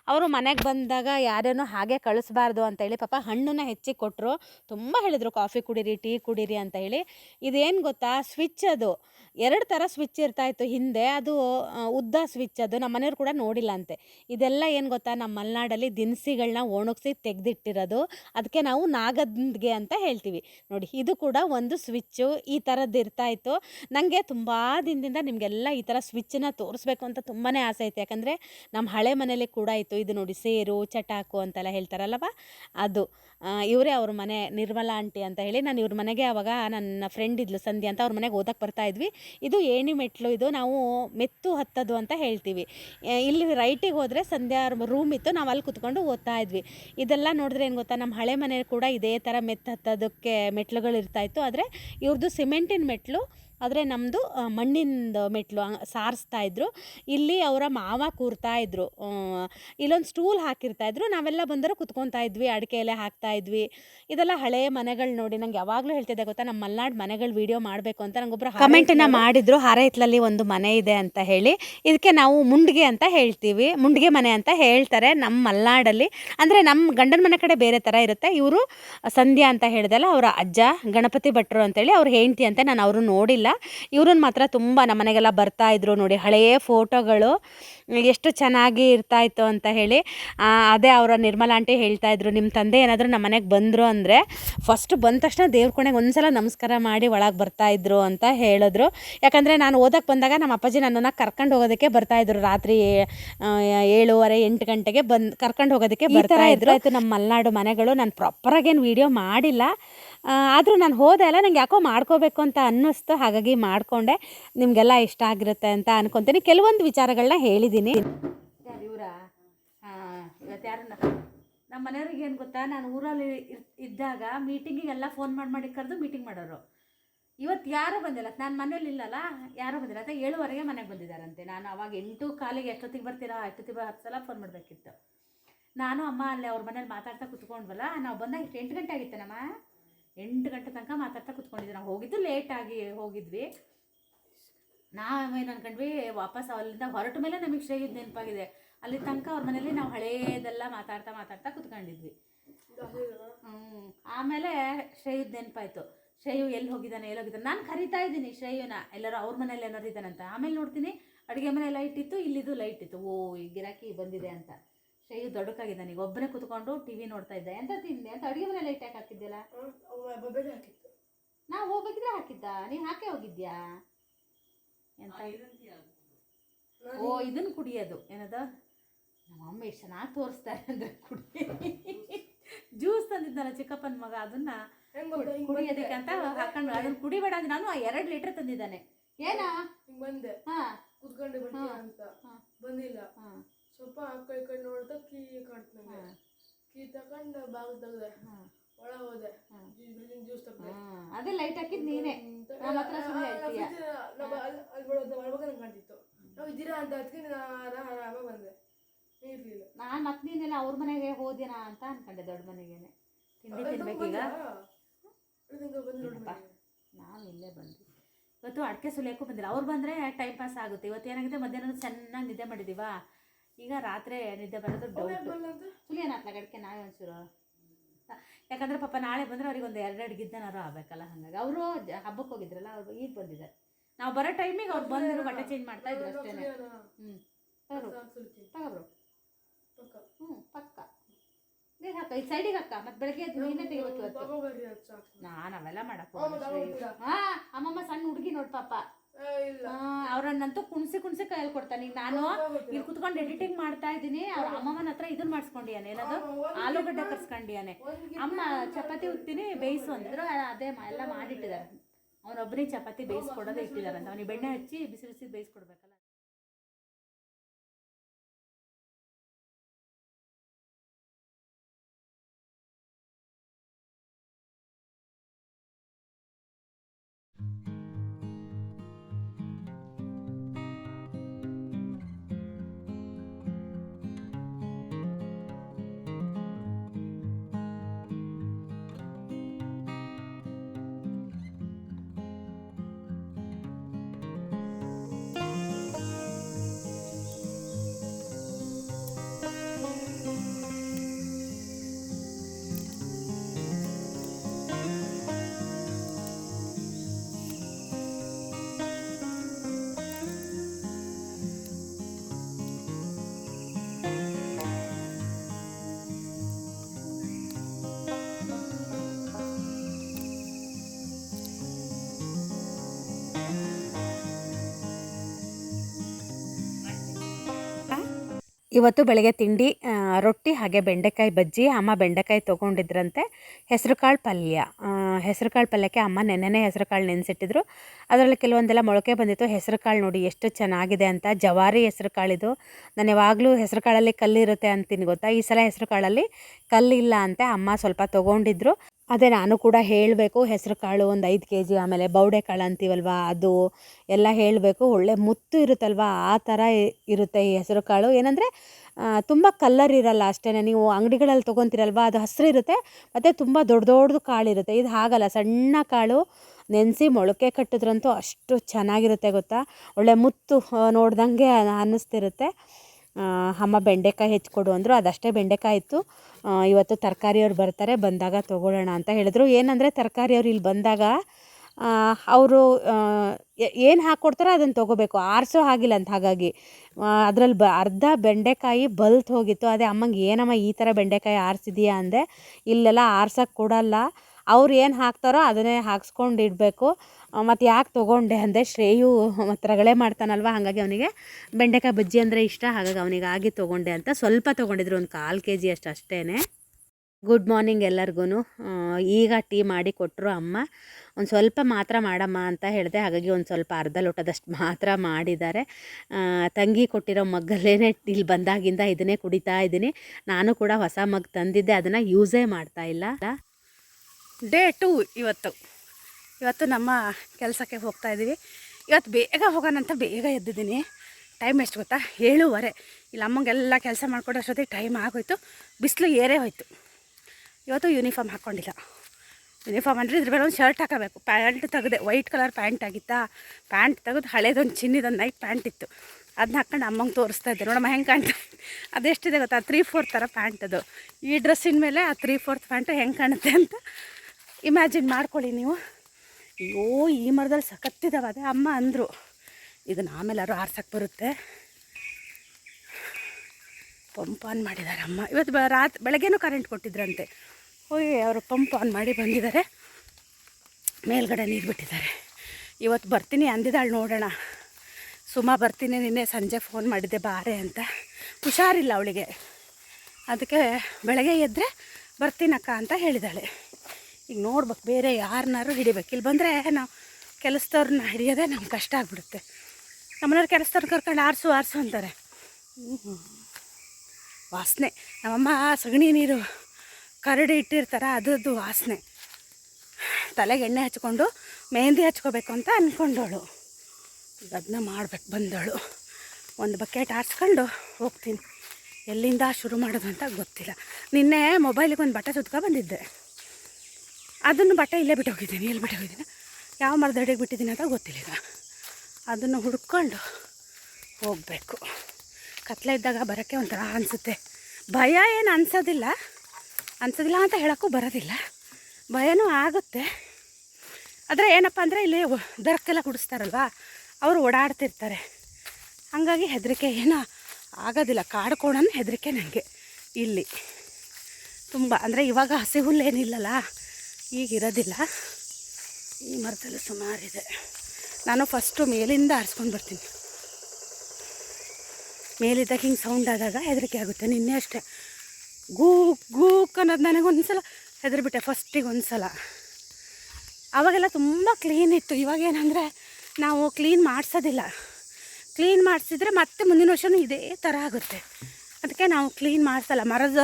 ಅವರು ಮನೆಗೆ ಬಂದಾಗ ಯಾರೇನೋ ಹಾಗೆ ಕಳಿಸ್ಬಾರ್ದು ಅಂತೇಳಿ ಪಾಪ ಹಣ್ಣನ್ನ ಹೆಚ್ಚಿಗೆ ಕೊಟ್ಟರು ತುಂಬ ಹೇಳಿದರು, ಕಾಫಿ ಕುಡೀರಿ, ಟೀ ಕುಡೀರಿ ಅಂತ ಹೇಳಿ. ಇದೇನು ಗೊತ್ತಾ? ಸ್ವಿಚ್ ಅದು. ಎರಡು ಥರ ಸ್ವಿಚ್ ಇರ್ತಾಯಿತ್ತು ಹಿಂದೆ ಅದು ಉದ್ದ ಸ್ವಿಚ್ ಅದು. ನಮ್ಮ ಮನೆಯವ್ರು ಕೂಡ ನೋಡಿಲ್ಲ ಅಂತೆ. ಇದೆಲ್ಲ ಏನು ಗೊತ್ತಾ? ನಮ್ಮ ಮಲೆನಾಡಲ್ಲಿ ದಿನಸಿಗಳನ್ನ ಒಣಗಿಸಿ ತೆಗೆದಿಟ್ಟಿರೋದು. ಅದಕ್ಕೆ ನಾವು ನಾಗದ್ಗೆ ಅಂತ ಹೇಳ್ತೀವಿ. ನೋಡಿ, ಇದು ಕೂಡ ಒಂದು ಸ್ವಿಚ್ಚು. ಈ ಥರದ್ದು ಇರ್ತಾಯಿತ್ತು ನನಗೆ ತುಂಬ ದಿನದಿಂದ ನಿಮಗೆಲ್ಲ ಈ ಥರ ಸ್ವಿಚ್ಚನ್ನ ತೋರಿಸ್ಬೇಕು ಅಂತ ತುಂಬಾ ಆಸೆ ಐತೆ. ಯಾಕಂದರೆ ನಮ್ಮ ಹಳೆ ಮನೇಲಿ ಕೂಡ ಇತ್ತು. ಇದು ನೋಡಿ, ಸೇರು, ಚಟಾಕು ಅಂತೆಲ್ಲ ಹೇಳ್ತಾರಲ್ಲವ? ಅದು. ಇವರೇ ಅವ್ರ ಮನೆ ನಿರ್ಮಲಾ ಆಂಟಿ ಅಂತ ಹೇಳಿ ನಾನು ಇವ್ರ ಮನೆಗೆ ಅವಾಗ ನನ್ನ ಫ್ರೆಂಡ್ ಇದ್ಲು ಸಂಧ್ಯಾ ಅಂತ ಅವ್ರ ಮನೆಗೆ ಓದಕ್ಕೆ ಬರ್ತಾ ಇದ್ವಿ. ಇದು ಏಣಿ ಮೆಟ್ಲು, ಇದು ನಾವು ಮೆತ್ತು ಹತ್ತದು ಅಂತ ಹೇಳ್ತೀವಿ. ಇಲ್ಲಿ ರೈಟಿಗೆ ಹೋದರೆ ಸಂಧ್ಯಾ ರೂಮ್ ಇತ್ತು, ನಾವು ಅಲ್ಲಿ ಕುತ್ಕೊಂಡು ಓದ್ತಾ ಇದ್ವಿ. ಇದೆಲ್ಲ ನೋಡಿದ್ರೆ ಏನು ಗೊತ್ತಾ ನಮ್ಮ ಹಳೆ ಮನೆ ಕೂಡ ಇದೇ ಥರ ಮೆತ್ತು ಹತ್ತೋದಕ್ಕೆ ಮೆಟ್ಲುಗಳು ಇರ್ತಾಯಿತ್ತು ಆದರೆ ಇವ್ರದ್ದು ಸಿಮೆಂಟಿನ ಮೆಟ್ಲು ಆದರೆ ನಮ್ಮದು ಮಣ್ಣಿಂದು ಮೆಟ್ಲು ಸಾರಿಸ್ತಾ ಇದ್ರು. ಇಲ್ಲಿ ಅವರ ಮಾವ ಕೂರ್ತಾ ಇದ್ರು. ಇಲ್ಲೊಂದು ಸ್ಟೂಲ್ ಹಾಕಿರ್ತಾ ಇದ್ರು. ನಾವೆಲ್ಲ ಬಂದರೆ ಕುತ್ಕೊತಾ ಇದ್ವಿ, ಅಡಿಕೆ ಎಲೆ ಹಾಕ್ತಾ ಇದ್ವಿ. ಇದೆಲ್ಲ ಹಳೆಯ ಮನೆಗಳು ನೋಡಿ ನಂಗೆ ಯಾವಾಗಲೂ ಹೇಳ್ತಿದ್ದೆ, ಗೊತ್ತಾ? ನಮ್ಮ ಮಲ್ನಾಡು ಮನೆಗಳು ವಿಡಿಯೋ ಮಾಡಬೇಕು ಅಂತ. ನಂಗೊಬ್ರು ಕಮೆಂಟನ್ನು ಮಾಡಿದ್ರು, ಹಾರೈತ್ಲಲ್ಲಿ ಒಂದು ಮನೆ ಇದೆ ಅಂತ ಹೇಳಿ. ಇದಕ್ಕೆ ನಾವು ಮುಂಡ್ಗೆ ಅಂತ ಹೇಳ್ತೀವಿ. ಮುಂಡ್ಗೆ ಮನೆ ಅಂತ ಹೇಳ್ತಾರೆ ನಮ್ಮ ಮಲ್ನಾಡಲ್ಲಿ. ಅಂದರೆ ನಮ್ಮ ಗಂಡನ ಮನೆ ಕಡೆ ಬೇರೆ ಥರ ಇರುತ್ತೆ. ಇವರು ಸಂಧ್ಯಾ ಅಂತ ಹೇಳಿದೆಲ್ಲ, ಅವರ ಅಜ್ಜ, ಗಣಪತಿ ಭಟ್ರು ಅಂತೇಳಿ ಅವ್ರ ಹೆಂಡತಿ ಅಂತ ನಾನು ಅವರು ನೋಡಿಲ್ಲ. ಇವ್ರನ್ನ ಮಾತ್ರ ತುಂಬ ನಮ್ಮ ಮನೆಗೆಲ್ಲ ಬರ್ತಾ ಇದ್ರು ನೋಡಿ ಹಳೆಯ ಫೋಟೋಗಳು ಎಷ್ಟು ಚೆನ್ನಾಗಿ ಇರ್ತಾಯಿತ್ತು ಅಂತ ಹೇಳಿ. ಅದೇ ಅವರ ನಿರ್ಮಲಾ ಆಂಟಿ ಹೇಳ್ತಾ ಇದ್ರು ನಿಮ್ಮ ತಂದೆ ಏನಾದರೂ ನಮ್ಮ ಮನೆಗೆ ಬಂದರು ಅಂದರೆ ಫಸ್ಟ್ ಬಂದ ತಕ್ಷಣ ದೇವ್ರ ಕೊನೆಗೆ ಒಂದ್ಸಲ ನಮಸ್ಕಾರ ಮಾಡಿ ಒಳಗೆ ಬರ್ತಾಯಿದ್ರು ಅಂತ ಹೇಳಿದ್ರು. ಯಾಕಂದರೆ ನಾನು ಓದಕ್ಕೆ ಬಂದಾಗ ನಮ್ಮ ಅಪ್ಪಾಜಿ ನನ್ನನ್ನು ಕರ್ಕೊಂಡು ಹೋಗೋದಕ್ಕೆ ಬರ್ತಾಯಿದ್ರು ರಾತ್ರಿ ಏಳುವರೆ ಎಂಟು ಗಂಟೆಗೆ ಬಂದು ಕರ್ಕೊಂಡು ಹೋಗೋದಕ್ಕೆ ಬರ್ತಾ ಇದ್ರು. ಆಯಿತು ನಮ್ಮ ಮಲೆನಾಡು ಮನೆಗಳು. ನಾನು ಪ್ರಾಪರಾಗಿ ಏನು ವೀಡಿಯೋ ಮಾಡಿಲ್ಲ. ಆದರೂ ನಾನು ಹೋದೆ ಅಲ್ಲ, ನಂಗೆ ಯಾಕೋ ಮಾಡ್ಕೋಬೇಕು ಅಂತ ಅನ್ನಿಸ್ತು. ಹಾಗಾಗಿ ಮಾಡಿಕೊಂಡೆ. ನಿಮಗೆಲ್ಲ ಇಷ್ಟ ಆಗಿರುತ್ತೆ ಅಂತ ಅನ್ಕೊತೀನಿ. ಕೆಲವೊಂದು ವಿಚಾರಗಳನ್ನ ಹೇಳಿದ್ದೀನಿ ನಮ್ಮ ಮನೆಯವ್ರಿಗೆ ಏನು ಗೊತ್ತಾ? ನಾನು ಊರಲ್ಲಿ ಇದ್ದಾಗ ಮೀಟಿಂಗಿಗೆಲ್ಲ ಫೋನ್ ಮಾಡಿ ಮಾಡಿ ಕರೆದು ಮೀಟಿಂಗ್ ಮಾಡೋರು. ಇವತ್ತು ಯಾರೂ ಬಂದಿಲ್ಲ. ನಾನು ಮನೇಲಿ ಇಲ್ಲಲ್ಲ, ಯಾರೂ ಬಂದಿಲ್ಲ. ಅಂತ ಏಳುವರೆಗೆ ಮನೆಗೆ ಬಂದಿದ್ದಾರಂತೆ. ನಾನು ಅವಾಗ ಎಂಟು ಕಾಲಿಗೆ ಎಷ್ಟೊತ್ತಿಗೆ ಬರ್ತೀರಾ? ಎಷ್ಟೊತ್ತಿಗೆ ಹತ್ತು ಸಲ ಫೋನ್ ಮಾಡಬೇಕಿತ್ತು. ನಾನು ಅಮ್ಮ ಅಲ್ಲಿ ಅವ್ರ ಮನೇಲಿ ಮಾತಾಡ್ತಾ ಕುತ್ಕೊಂಡ್ವಲ್ಲ, ನಾವು ಬಂದಾಗ ಎಂಟು ಗಂಟೆ ಆಗಿತ್ತೇನಮ್ಮ? ಎಂಟು ಗಂಟೆ ತನಕ ಮಾತಾಡ್ತಾ ಕುತ್ಕೊಂಡಿದ್ವಿ ನಾವು ಹೋಗಿದ್ದು ಲೇಟಾಗಿ ಹೋಗಿದ್ವಿ. ನಾವೇನು ಅನ್ಕೊಂಡ್ವಿ, ವಾಪಸ್ ಅಲ್ಲಿಂದ ಹೊರಟ ಮೇಲೆ ನಮಗೆ ಶ್ರೇಯದ್ ನೆನಪಾಗಿದೆ. ಅಲ್ಲಿ ತನಕ ಅವ್ರ ಮನೇಲಿ ನಾವು ಹಳೇದೆಲ್ಲ ಮಾತಾಡ್ತಾ ಮಾತಾಡ್ತಾ ಕುತ್ಕೊಂಡಿದ್ವಿ. ಆಮೇಲೆ ಶ್ರೇಯುದ್ ನೆನಪಾಯ್ತು. ಶ್ರೇಯು ಎಲ್ಲಿ ಹೋಗಿದ್ದಾನೆ ಎಲ್ಲಿ ಹೋಗಿದ್ದಾನೆ? ನಾನು ಕರಿತಾ ಇದ್ದೀನಿ ಶ್ರೇಯುನ. ಎಲ್ಲರೂ ಅವ್ರ ಮನೇಲಿ ಏನಾರು ಇದ್ದಾನಂತ. ಆಮೇಲೆ ನೋಡ್ತೀನಿ, ಅಡುಗೆ ಮನೆ ಲೈಟ್ ಇತ್ತು ಇಲ್ಲಿದು ಲೈಟ್ ಇತ್ತು. ಓ, ಈ ಗಿರಾಕಿ ಬಂದಿದೆ ಅಂತ. ಶ್ರೇಯು ದೊಡ್ಡಕಾಗಿದೆ ನನಗೆ ಒಬ್ಬನೇ ಕುತ್ಕೊಂಡು ಟಿ ವಿ ನೋಡ್ತಾ ಇದ್ದೆ. ಎಂತ ತಿಂದೆ? ಅಂತ ಅಡುಗೆ ಮನೆ ಲೈಟ್ ಯಾಕೆ ಹಾಕಿದ್ದಿಲ್ಲ? ಹಾಕಿತ್ತು. ನಾವು ಹೋಗ್ಬೇಕಿದ್ರೆ ಹಾಕಿದ್ದ. ನೀನು ಹಾಕೇ ಹೋಗಿದ್ಯಾ? ಎಂತ? ಓ ಇದನ್ನ ಕುಡಿಯೋದು ಏನದ? ನಮ್ಮ ಅಮ್ಮ ಎಷ್ಟು ಚೆನ್ನಾಗಿ ತೋರಿಸ್ತಾರೆ ಅಂದ್ರೆ ಕುಡಿ. ಜ್ಯೂಸ್ ತಂದಿದ್ದಲ್ಲ ಚಿಕ್ಕಪ್ಪನ ಮಗ ಅದನ್ನ ಕುಡಿಯೋದಕ್ಕೆ ಅಂತ ಹಾಕೊಂಡು ಅದನ್ನ ಕುಡಿಬೇಡ ಅಂದ್ರೆ ನಾನು ಎರಡು ಲೀಟರ್ ತಂದಿದ್ದಾನೆ. ಏನಾ? ಬಂದೆ. ಹಾ. ಕುತ್ಕೊಂಡು ಅಂತ. ಬಂದಿಲ್ಲ. ಹಾ. ಸ್ವಲ್ಪ ಕೈ ಕೈ ನೋಡ್ತಾ ಕೀ ಕಾಣ್ತು ಹಾ. ನಂಗೆ ಕೀ ತಕೊಂಡ್ ಬಾಗಿಲು ತೆಗ್ದೆ. ಒಳ ಹೋದೆ. ಜ್ಯೂಸ್ ತಗೊಂಡೆ ಅದೇ ಲೈಟ್ ಹಾಕಿದ್ ನೀನೆ. ಮಾಡ್ಬೇಕು ಕಾಣ್ತಿತ್ತು. ನಾವು ಇದ್ದೀರಾ ಅಂತ ಅದಕ್ಕೆ ನಾನು ಆರಾಮಾಗಿ ಬಂದೆ. ಇರ್ಲಿಲ್ಲ. ನಾನು ಮತ್ತೆ ನೀನೆಲ್ಲ ಅವ್ರ ಮನೆಗೆ ಹೋದೇನಾ ಅಂತ ಅನ್ಕೊಂಡೆ ದೊಡ್ಡ ಮನೆಗೇನೆ. ತಿಂಡಿ ತಿನ್ಬೇಕೀಗ ನಾವು ಇಲ್ಲೇ ಬಂದ್ವಿ. ಇವತ್ತು ಅಡಿಕೆ ಸುಲಿಯೋಕ್ಕೂ ಬಂದಿಲ್ಲ. ಅವ್ರು ಬಂದ್ರೆ ಟೈಮ್ ಪಾಸ್ ಆಗುತ್ತೆ. ಇವತ್ತು ಏನಾಗಿದೆ? ಮಧ್ಯಾಹ್ನ ಚೆನ್ನಾಗಿ ನಿದ್ದೆ ಮಾಡಿದ್ದೀವಾ ಈಗ ರಾತ್ರಿ ನಿದ್ದೆ ಬರೋದು ಡೌಟ್ ಗಡಿಕೆ ನಾವೇ ಒಂಚೂರು? ಯಾಕಂದ್ರೆ ಪಾಪ ನಾಳೆ ಬಂದ್ರೆ ಅವ್ರಿಗೆ ಒಂದು ಎರಡೆರಡು ಗಿದ್ದನಾರು ಆಗ್ಬೇಕಲ್ಲ ಹಾಗಾಗಿ. ಅವರು ಹಬ್ಬಕ್ಕೆ ಹೋಗಿದ್ರಲ್ಲ ಅವ್ರು ಈಗ ಬಂದಿದ್ದಾರೆ. ನಾವು ಬರೋ ಟೈಮಿಗೆ ಅವ್ರು ಬಂದರು ಬಟ್ಟೆ ಚೇಂಜ್ ಮಾಡ್ತಾ ಇದ್ರು ಅಷ್ಟೇ ಹ್ಞೂ ತಗೊಬ್ರು ಪಕ್ಕ. ಹ್ಞೂ ಪಕ್ಕ. ನೀರು ಹಾಕ ಈ ಸೈಡಿಗೆ ಹಾಕ. ಮತ್ತೆ ಬೆಳಗ್ಗೆ ಎದ್ದು ನೀನೇ ತೆಗಿಬೇಕು ನಾನು ಅವೆಲ್ಲ ಮಾಡಕ್ಕೆ ಹಾಂ ಅಮ್ಮಮ್ಮ ಸಣ್ಣ ಹುಡುಗಿ ನೋಡ್ ಪಾಪ. ಅವ್ರನ್ನಂತೂ ಕುಣ್ಸಿ ಕುಣ್ಸಿ ಕೈಯಲ್ಲಿ ಕೊಡ್ತಾನೆ. ಈಗ ನಾನು ಇಲ್ಲಿ ಕುತ್ಕೊಂಡು ಎಡಿಟಿಂಗ್ ಮಾಡ್ತಾ ಇದ್ದೀನಿ. ಅವ್ರ ಅಮ್ಮಮ್ಮನ ಹತ್ರ ಇದನ್ನ ಮಾಡಿಸ್ಕೊಂಡಿಯಾನೆ ಏನದು? ಆಲೂಗಡ್ಡೆ ಕರ್ಸ್ಕೊಂಡಿಯಾನೆ ಅಮ್ಮ ಚಪಾತಿ ಉತ್ತೀನಿ ಬೇಯಿಸು ಅಂದಿದ್ರು ಅದೇ ಎಲ್ಲ ಮಾಡಿಟ್ಟಿದ್ದಾರೆ. ಅವನೊಬ್ಬನೇ ಚಪಾತಿ ಬೇಯಿಸ್ಕೊಡೋದೇ ಅಂತ. ಅವನಿಗೆ ಬೆಣ್ಣೆ ಹಚ್ಚಿ ಬಿಸಿ ಬಿಸಿ ಬೇಯಿಸ್ಕೊಡ್ಬೇಕಲ್ಲ. ಇವತ್ತು ಬೆಳಗ್ಗೆ ತಿಂಡಿ ರೊಟ್ಟಿ ಹಾಗೆ ಬೆಂಡೆಕಾಯಿ ಬಜ್ಜಿ, ಅಮ್ಮ ಬೆಂಡೆಕಾಯಿ ತೊಗೊಂಡಿದ್ರಂತೆ. ಹೆಸರುಕಾಳು ಪಲ್ಯ. ಹೆಸರುಕಾಳು ಪಲ್ಯಕ್ಕೆ ಅಮ್ಮ ನೆನ್ನೆನೇ ಹೆಸರುಕಾಳು ನೆನೆಸಿಟ್ಟಿದ್ರು. ಅದರಲ್ಲಿ ಕೆಲವೊಂದೆಲ್ಲ ಮೊಳಕೆ ಬಂದಿತ್ತು. ಹೆಸರುಕಾಳು ನೋಡಿ ಎಷ್ಟು ಚೆನ್ನಾಗಿದೆ ಅಂತ. ಜವಾರಿ ಹೆಸರುಕಾಳಿದು ನಾನು ಯಾವಾಗಲೂ ಹೆಸರುಕಾಳಲ್ಲಿ ಕಲ್ಲಿರುತ್ತೆ ಅಂತೀನಿ ಗೊತ್ತಾ? ಈ ಸಲ ಹೆಸರುಕಾಳಲ್ಲಿ ಕಲ್ಲಿಲ್ಲ ಅಂತ. ಅಮ್ಮ ಸ್ವಲ್ಪ ತೊಗೊಂಡಿದ್ರು. ಅದೇ ನಾನು ಕೂಡ ಹೇಳಬೇಕು, ಹೆಸರು ಕಾಳು ಒಂದು ಐದು ಕೆ ಜಿ ಆಮೇಲೆ ಬೌಡೆ ಕಾಳು ಅಂತೀವಲ್ವ ಅದು ಎಲ್ಲ ಹೇಳಬೇಕು. ಒಳ್ಳೆ ಮುತ್ತು ಇರುತ್ತಲ್ವ ಆ ಥರ ಇರುತ್ತೆ ಈ ಹೆಸರು ಕಾಳು. ಏನಂದರೆ ತುಂಬ ಕಲ್ಲರ್ ಇರಲ್ಲ ಅಷ್ಟೇ ನೀವು ಅಂಗಡಿಗಳಲ್ಲಿ ತೊಗೊತೀರಲ್ವ, ಅದು ಹಸಿರು ಇರುತ್ತೆ, ಮತ್ತು ತುಂಬ ದೊಡ್ಡ ದೊಡ್ಡದು ಕಾಳು ಇರುತ್ತೆ. ಇದು ಹಾಗಲ್ಲ, ಸಣ್ಣ ಕಾಳು ನೆನೆಸಿ ಮೊಳಕೆ ಕಟ್ಟಿದ್ರಂತೂ ಅಷ್ಟು ಚೆನ್ನಾಗಿರುತ್ತೆ ಗೊತ್ತಾ? ಒಳ್ಳೆ ಮುತ್ತು ನೋಡ್ದಂಗೆ ಅನ್ನಿಸ್ತಿರುತ್ತೆ ಅಮ್ಮ ಬೆಂಡೆಕಾಯಿ ಹೆಚ್ಚಿಕೊಡು ಅಂದರು, ಅದಷ್ಟೇ ಬೆಂಡೆಕಾಯಿ ಇತ್ತು. ಇವತ್ತು ತರಕಾರಿಯವ್ರು ಬರ್ತಾರೆ, ಬಂದಾಗ ತೊಗೊಳ್ಳೋಣ ಅಂತ ಹೇಳಿದ್ರು. ಏನಂದರೆ ತರಕಾರಿಯವ್ರು ಇಲ್ಲಿ ಬಂದಾಗ ಅವರು ಏನು ಹಾಕ್ಕೊಡ್ತಾರೋ ಅದನ್ನು ತೊಗೋಬೇಕು. ಆರಿಸೋ ಆಗಿಲ್ಲ ಅಂತ ಹಾಗಾಗಿ. ಅದರಲ್ಲಿ ಬ, ಅರ್ಧ ಬೆಂಡೆಕಾಯಿ ಬಲ್ತು ಹೋಗಿತ್ತು. ಅದೇ ಅಮ್ಮಂಗೆ, ಏನಮ್ಮ ಈ ಥರ ಬೆಂಡೆಕಾಯಿ ಆರಿಸಿದೀಯಾ? ಅಂದೆ. ಇಲ್ಲೆಲ್ಲ ಆರ್ಸೋಕ್ಕೆ ಕೊಡಲ್ಲ. ಅವ್ರು ಏನು ಹಾಕ್ತಾರೋ ಅದನ್ನೇ ಹಾಕ್ಸ್ಕೊಂಡು ಇಡಬೇಕು. ಮತ್ತು ಯಾಕೆ ತೊಗೊಂಡೆ ಅಂದೆ ಶ್ರೇಯು ಮತ್ತು ರಗಳೆ ಮಾಡ್ತಾನಲ್ವ, ಹಾಗಾಗಿ ಅವನಿಗೆ ಬೆಂಡೆಕಾಯಿ ಬಜ್ಜಿ ಅಂದರೆ ಇಷ್ಟ, ಹಾಗಾಗಿ ಅವನಿಗೆ ಆಗಿ ತೊಗೊಂಡೆ ಅಂತ. ಸ್ವಲ್ಪ ತೊಗೊಂಡಿದ್ರು ಒಂದು ಕಾಲು ಕೆ ಜಿ ಅಷ್ಟು ಅಷ್ಟೇ ಗುಡ್ ಮಾರ್ನಿಂಗ್ ಎಲ್ಲರಿಗೂ ಈಗ ಟೀ ಮಾಡಿ ಕೊಟ್ಟರು ಅಮ್ಮ. ಒಂದು ಸ್ವಲ್ಪ ಮಾತ್ರ ಮಾಡಮ್ಮ ಅಂತ ಹೇಳಿದೆ, ಹಾಗಾಗಿ ಒಂದು ಸ್ವಲ್ಪ ಅರ್ಧ ಲೋಟದಷ್ಟು ಮಾತ್ರ ಮಾಡಿದ್ದಾರೆ. ತಂಗಿ ಕೊಟ್ಟಿರೋ ಮಗ್ಗಲ್ಲೇ ಇಲ್ಲಿ ಬಂದಾಗಿಂದ ಇದನ್ನೇ ಕುಡಿತಾ ಇದ್ದೀನಿ ನಾನು ಕೂಡ ಹೊಸ ಮಗ್ ತಂದಿದ್ದೆ, ಅದನ್ನು ಯೂಸೇ ಮಾಡ್ತಾ ಇಲ್ಲ. ಡೇ ಟು ಇವತ್ತು. ಇವತ್ತು ನಮ್ಮ ಕೆಲಸಕ್ಕೆ ಹೋಗ್ತಾ ಇದ್ದೀವಿ ಇವತ್ತು ಬೇಗ ಹೋಗೋಣ ಅಂತ ಬೇಗ ಎದ್ದಿದ್ದೀನಿ. ಟೈಮ್ ಎಷ್ಟು ಗೊತ್ತಾ? ಏಳುವರೆ. ಇಲ್ಲಿ ಅಮ್ಮಂಗೆಲ್ಲ ಕೆಲಸ ಮಾಡ್ಕೊಡೋಷ್ಟೊತ್ತಿಗೆ ಟೈಮ್ ಆಗೋಯ್ತು. ಬಿಸಿಲು ಏರೇ ಹೋಯ್ತು. ಇವತ್ತು ಯೂನಿಫಾರ್ಮ್ ಹಾಕ್ಕೊಂಡಿಲ್ಲ ಯೂನಿಫಾರ್ಮ್ ಅಂದರೆ ಇದ್ರ ಮೇಲೆ ಒಂದು ಶರ್ಟ್ ಹಾಕೋಬೇಕು. ಪ್ಯಾಂಟ್ ತೆಗೆದೆ. ವೈಟ್ ಕಲರ್ ಪ್ಯಾಂಟ್ ಆಗಿತ್ತಾ? ಪ್ಯಾಂಟ್ ತೆಗೆದು ಹಳೇದೊಂದು ಚಿನ್ನಿದೊಂದು ನೈಟ್ ಪ್ಯಾಂಟ್ ಇತ್ತು. ಅದನ್ನ ಹಾಕ್ಕೊಂಡು ಅಮ್ಮಂಗೆ ತೋರಿಸ್ತಾ ಇದ್ದೆ. ನೋಡಮ್ಮ, ಹೆಂಗೆ ಕಾಣ್ತಾ? ಅದೆಷ್ಟಿದೆ ಗೊತ್ತಾ? ತ್ರೀ ಫೋರ್ತ್ ಥರ ಪ್ಯಾಂಟ್ ಅದು. ಈ ಡ್ರೆಸ್ಸಿನ ಮೇಲೆ ಆ ತ್ರೀ ಫೋರ್ತ್ ಪ್ಯಾಂಟು ಹೆಂಗೆ ಕಾಣುತ್ತೆ ಅಂತ ಇಮ್ಯಾಜಿನ್ ಮಾಡ್ಕೊಳ್ಳಿ ನೀವು. ಅಯ್ಯೋ, ಈ ಮರದಲ್ಲಿ ಸಖತ್ತಿದಾವೆ ಅದೇ ಅಮ್ಮ ಅಂದರು. ಇದನ್ನು ಆಮೇಲೆ ಯಾರು ಆರ್ಸಕ್ಕೆ ಬರುತ್ತೆ. ಪಂಪ್ ಆನ್ ಮಾಡಿದ್ದಾರೆ ಅಮ್ಮ. ಇವತ್ತು ರಾತ್, ಬೆಳಗ್ಗೆನೂ ಕರೆಂಟ್ ಕೊಟ್ಟಿದ್ರಂತೆ. ಹೋಗಿ ಅವರು ಪಂಪ್ ಆನ್ ಮಾಡಿ ಬಂದಿದ್ದಾರೆ. ಮೇಲ್ಗಡೆ ನೀರು ಬಿಟ್ಟಿದ್ದಾರೆ. ಇವತ್ತು ಬರ್ತೀನಿ ಅಂದಿದ್ದಾಳು ನೋಡೋಣ. ಸುಮಾ ಬರ್ತೀನಿ, ನಿನ್ನೆ ಸಂಜೆ ಫೋನ್ ಮಾಡಿದ್ದೆ, ಬಾರೆ ಅಂತ. ಹುಷಾರಿಲ್ಲ ಅವಳಿಗೆ. ಅದಕ್ಕೆ ಬೆಳಗ್ಗೆ ಎದ್ದರೆ ಬರ್ತೀನಕ್ಕ ಅಂತ ಹೇಳಿದಾಳೆ ಈಗ ನೋಡ್ಬೇಕು, ಬೇರೆ ಯಾರನ್ನಾರು ಹಿಡಿಬೇಕು. ಇಲ್ಲಿ ಬಂದರೆ ನಾವು ಕೆಲಸದವ್ರನ್ನ ಹಿಡಿಯೋದೇ ನಮ್ಗೆ ಕಷ್ಟ ಆಗಿಬಿಡುತ್ತೆ. ನಮ್ಮನೆಯವ್ರು ಕೆಲಸದವ್ರು ಕರ್ಕೊಂಡು ಆರಿಸು ಆರಿಸು ಅಂತಾರೆ. ವಾಸನೆ. ನಮ್ಮಮ್ಮ ಸಗಣಿ ನೀರು ಕರಡಿ ಇಟ್ಟಿರ್ತಾರೆ, ಅದರದ್ದು ವಾಸನೆ. ತಲೆಗೆ ಎಣ್ಣೆ ಹಚ್ಕೊಂಡು ಮೆಹಂದಿ ಹಚ್ಕೋಬೇಕು ಅಂತ ಅಂದ್ಕೊಂಡವಳು ಈಗ ಅದನ್ನ ಮಾಡ್ಬೇಕು ಬಂದವಳು. ಒಂದು ಬಕೆಟ್ ಆರಿಸ್ಕೊಂಡು ಹೋಗ್ತೀನಿ. ಎಲ್ಲಿಂದ ಶುರು ಮಾಡೋದು ಅಂತ ಗೊತ್ತಿಲ್ಲ. ನಿನ್ನೆ ಮೊಬೈಲಿಗೆ ಒಂದು ಬಟ್ಟೆ ಸುತ್ಕೊ ಬಂದಿದ್ದೆ. ಅದನ್ನು ಬಟ್ಟೆ ಇಲ್ಲೇ ಬಿಟ್ಟು ಹೋಗಿದ್ದೀನಿ, ಎಲ್ಲಿ ಬಿಟ್ಟು ಹೋಗಿದ್ದೀನಿ? ಯಾವ ಮರದಡಿಗೆ ಬಿಟ್ಟಿದ್ದೀನಿ ಅಂತ ಗೊತ್ತಿಲ್ಲ ಈಗ. ಅದನ್ನು ಹುಡ್ಕೊಂಡು ಹೋಗಬೇಕು. ಕತ್ಲೆ ಇದ್ದಾಗ ಬರೋಕ್ಕೆ ಒಂಥರ ಅನಿಸುತ್ತೆ. ಭಯ ಏನು ಅನ್ಸೋದಿಲ್ಲ. ಅನ್ಸೋದಿಲ್ಲ ಅಂತ ಹೇಳೋಕ್ಕೂ ಬರೋದಿಲ್ಲ. ಭಯನೂ ಆಗುತ್ತೆ. ಆದರೆ ಏನಪ್ಪ ಅಂದರೆ ಇಲ್ಲಿ ದರಕ್ಕೆಲ್ಲ ಕುಡಿಸ್ತಾರಲ್ವಾ? ಅವರು ಓಡಾಡ್ತಿರ್ತಾರೆ. ಹಾಗಾಗಿ ಹೆದರಿಕೆ ಏನೂ ಆಗೋದಿಲ್ಲ. ಕಾಡು ಹೆದರಿಕೆ ನನಗೆ ಇಲ್ಲಿ. ತುಂಬ, ಅಂದರೆ ಇವಾಗ ಹಸಿ ಹುಲ್ಲು ಈಗ ಇರೋದಿಲ್ಲ ಈ ಮರದಲ್ಲಿ ಸುಮಾರಿದೆ. ನಾನು ಫಸ್ಟು ಮೇಲಿಂದ ಆರಿಸ್ಕೊಂಡು ಬರ್ತೀನಿ. ಮೇಲಿದ್ದಾಗ ಹಿಂಗೆ ಸೌಂಡ್ ಆದಾಗ ಹೆದರಿಕೆ ಆಗುತ್ತೆ. ನಿನ್ನೆ ಅಷ್ಟೇ. ಗೂ ಗೂಕ್ ಅನ್ನೋದು ನನಗೆ ಒಂದು ಸಲ ಹೆದರಿಬಿಟ್ಟೆ ಫಸ್ಟಿಗೆ ಒಂದು ಸಲ ಆವಾಗೆಲ್ಲ ತುಂಬ ಕ್ಲೀನ್ ಇತ್ತು. ಇವಾಗ ಏನಂದರೆ ನಾವು ಕ್ಲೀನ್ ಮಾಡಿಸೋದಿಲ್ಲ. ಕ್ಲೀನ್ ಮಾಡಿಸಿದ್ರೆ ಮತ್ತೆ ಮುಂದಿನ ವರ್ಷವೂ ಇದೇ ಥರ ಆಗುತ್ತೆ. ಅದಕ್ಕೆ ನಾವು ಕ್ಲೀನ್ ಮಾಡಿಸಲ್ಲ. ಮರದ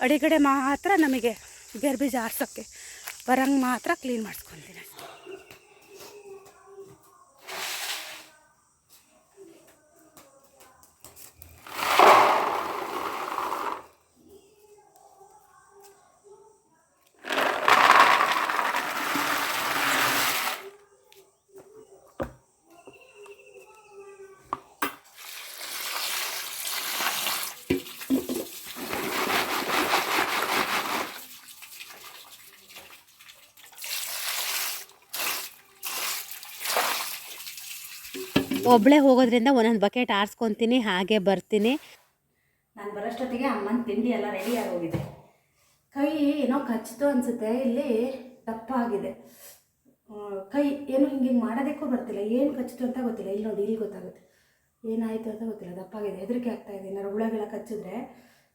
ಅಡಿಗಡೆ ಮಾತ್ರ ನಮಗೆ ಗೇರ್ಬೀಜ ಆರ್ಸೋಕ್ಕೆ ಬರಂಗೆ ಮಾತ್ರ ಕ್ಲೀನ್ ಮಾಡಿಸ್ಕೊತೀನಿ. ಒಬ್ಬಳೇ ಹೋಗೋದ್ರಿಂದ ಒಂದೊಂದು ಬಕೆಟ್ ಆರಿಸ್ಕೊತೀನಿ, ಹಾಗೆ ಬರ್ತೀನಿ. ನಾನು ಬರೋಷ್ಟೊತ್ತಿಗೆ ಅಮ್ಮನ ತಿಂಡಿ ಎಲ್ಲ ರೆಡಿ ಆಗೋಗಿದೆ. ಕೈ ಏನೋ ಕಚ್ಚಿತು ಅನಿಸುತ್ತೆ, ಇಲ್ಲಿ ದಪ್ಪ ಆಗಿದೆ ಕೈ ಏನು ಹಿಂಗೆ ಹಿಂಗೆ ಮಾಡೋದಕ್ಕೂ ಬರ್ತಿಲ್ಲ, ಏನು ಕಚ್ಚಿತು ಅಂತ ಗೊತ್ತಿಲ್ಲ. ಇಲ್ಲಿ ನೋಡಿ, ಇಲ್ಲಿ ಗೊತ್ತಾಗುತ್ತೆ. ಏನಾಯಿತು ಅಂತ ಗೊತ್ತಿಲ್ಲ ದಪ್ಪ ಆಗಿದೆ ಹೆದರಿಕೆ ಆಗ್ತಾ ಇದೆ. ಏನಾರು ಹುಳಗಳ ಕಚ್ಚಿದ್ರೆ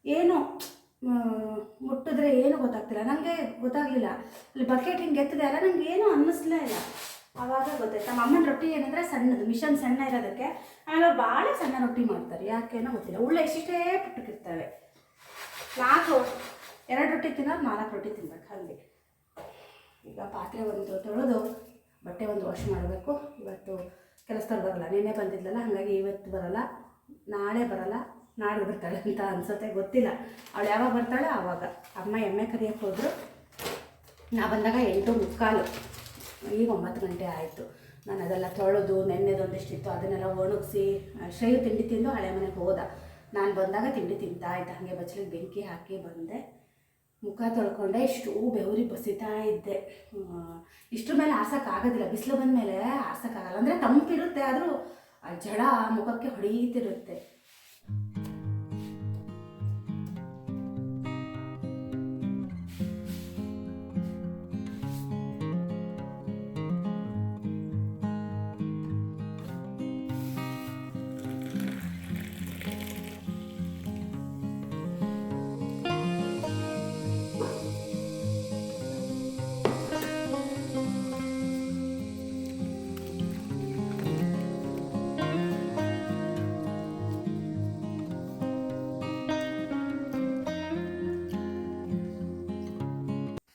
ಏನು ಮುಟ್ಟಿದ್ರೆ ಏನು ಗೊತ್ತಾಗ್ತಿಲ್ಲ. ನನಗೆ ಗೊತ್ತಾಗಲಿಲ್ಲ. ಇಲ್ಲಿ ಬಕೆಟ್ ಹಿಂಗೆ ಎತ್ತದೆ ಅಲ್ಲ ನನಗೆ ಏನೂ ಅನ್ನಿಸ್ಲೇ ಇಲ್ಲ. ಆವಾಗ ಗೊತ್ತಾಯ್ತು. ನಮ್ಮ ಅಮ್ಮನ ರೊಟ್ಟಿ ಏನಂದರೆ ಸಣ್ಣದು, ಮಿಷನ್ ಸಣ್ಣ ಇರೋದಕ್ಕೆ. ಆಮೇಲೆ ಅವ್ರು ಭಾಳ ಸಣ್ಣ ರೊಟ್ಟಿ ಮಾಡ್ತಾರೆ. ಯಾಕೇನೋ ಗೊತ್ತಿಲ್ಲ. ಉಳ್ಳ ಇಷ್ಟೇ ಪುಟ್ಟಕ್ಕಿರ್ತವೆ. ನಾಲ್ಕು, ಎರಡು ರೊಟ್ಟಿ ತಿನ್ನೋದು ನಾಲ್ಕು ರೊಟ್ಟಿ ತಿನ್ಬೇಕು, ಹಾಗೆ. ಈಗ ಪಾತ್ರೆ ಒಂದು ತೊಳೆದು ಬಟ್ಟೆ ಒಂದು ವಾಶ್ ಮಾಡಬೇಕು. ಇವತ್ತು ಕೆಲಸದವ್ರು ಬರಲ್ಲ. ನಿನ್ನೆ ಬಂದಿದ್ಲಲ್ಲ, ಹಾಗಾಗಿ ಇವತ್ತು ಬರಲ್ಲ. ನಾಳೆ ಬರಲ್ಲ. ನಾಳೆ ಬರ್ತಾಳೆ ಅಂತ ಅನ್ಸುತ್ತೆ. ಗೊತ್ತಿಲ್ಲ. ಅವಳು ಯಾವಾಗ ಬರ್ತಾಳೆ ಆವಾಗ ಅಮ್ಮ ಎಮ್ಮೆ ಕರಿಯಕ್ಕೆ ಹೋದ್ರು. ನಾ ಬಂದಾಗ ಎಂಟು ಮುಕ್ಕಾಲು. ಈಗ ಒಂಬತ್ತು ಗಂಟೆ ಆಯಿತು. ನಾನು ಅದೆಲ್ಲ ತೊಳೆದು ನೆನ್ನೆದೊಂದಿಷ್ಟಿತ್ತು ಅದನ್ನೆಲ್ಲ ಒಣಗಿಸಿ ಶ್ರೇಯು ತಿಂಡಿ ತಿಂದು ಹಳೆ ಮನೆಗೆ ಹೋದ. ನಾನು ಬಂದಾಗ ತಿಂಡಿ ತಿಂತಾ ಇದ್ದೆ. ಹಾಗೆ ಬಚ್ಚಲಿಗೆ ಬೆಂಕಿ ಹಾಕಿ ಬಂದೆ. ಮುಖ ತೊಳ್ಕೊಂಡೆ. ಇಷ್ಟು ಬೆವರಿ ಬಸಿತಾ ಇದ್ದೆ. ಇಷ್ಟ್ರ ಮೇಲೆ ಆಗೋದಿಲ್ಲ ಬಿಸಿಲು ಬಂದ ಮೇಲೆ ಆರ್ಸೋಕ್ಕಾಗಲ್ಲ ಅಂದರೆ ತಂಪಿರುತ್ತೆ, ಆದರೂ ಆ ಜಡ ಮುಖಕ್ಕೆ ಹೊಡೀತಿರುತ್ತೆ.